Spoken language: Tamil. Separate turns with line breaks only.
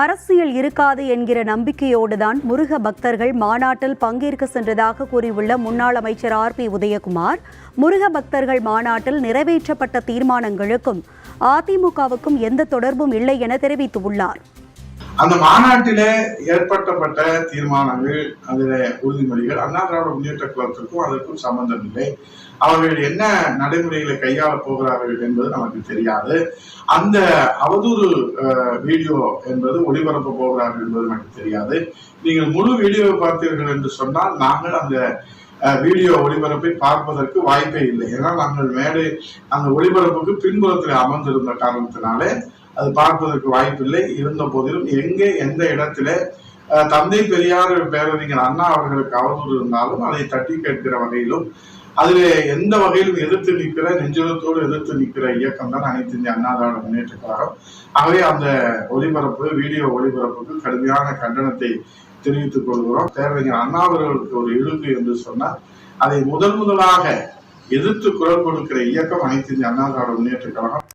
அரசியல் இருக்காது என்கிற நம்பிக்கையோடு தான் முருக பக்தர்கள் மாநாட்டில் பங்கேற்க சென்றதாக கூறியுள்ள முன்னாள் அமைச்சர் ஆர் பி உதயகுமார் முருக பக்தர்கள் மாநாட்டில் நிறைவேற்றப்பட்ட தீர்மானங்களுக்கும் அதிமுகவுக்கும் எந்த தொடர்பும் இல்லை என தெரிவித்துள்ளார்.
அந்த மாநாட்டிலே ஏற்பட்டப்பட்ட தீர்மானங்கள் அதில் உறுதிமொழிகள் அண்ணா திராவிட முன்னேற்ற கழகத்திற்கும் அதற்கும் சம்பந்தம் இல்லை. அவர்கள் என்ன நடைமுறைகளை கையாள போகிறார்கள் என்பது நமக்கு தெரியாது. அந்த அவதூறு வீடியோ என்பது ஒளிபரப்ப போகிறார்கள் என்பது நமக்கு தெரியாது. நீங்கள் முழு வீடியோவை பார்த்தீர்கள் என்று சொன்னால் நாங்கள் அந்த வீடியோ ஒளிபரப்பை பார்ப்பதற்கு வாய்ப்பே இல்லை. ஏன்னா நாங்கள் மேடை அந்த ஒளிபரப்புக்கு பின்புறத்தில் அமர்ந்திருந்த காரணத்தினாலே அது பார்ப்பதற்கு வாய்ப்பில்லை. இருந்த போதிலும் எங்கே எந்த இடத்துல தந்தை பெரியார் பேரறிஞர் அண்ணா அவர்களுக்கு அவதூறு இருந்தாலும் அதை தட்டி கேட்கிற வகையிலும் அதில் எந்த வகையிலும் எதிர்த்து நிற்கிற நெஞ்சுரத்தோடு எதிர்த்து நிற்கிற இயக்கம் தான் அனைத்து இந்திய அண்ணா திராவிட முன்னேற்ற கழகம். ஆகவே அந்த ஒளிபரப்பு வீடியோ ஒளிபரப்புக்கு கடுமையான கண்டனத்தை தெரிவித்துக் கொள்கிறோம். பேரறிஞர் அண்ணா அவர்களுக்கு ஒரு இழுக்கு என்று சொன்னால் அதை முதல் முதலாக எதிர்த்து குரல் கொடுக்கிற இயக்கம் அனைத்து இந்திய அண்ணா திராவிட முன்னேற்ற கழகம்.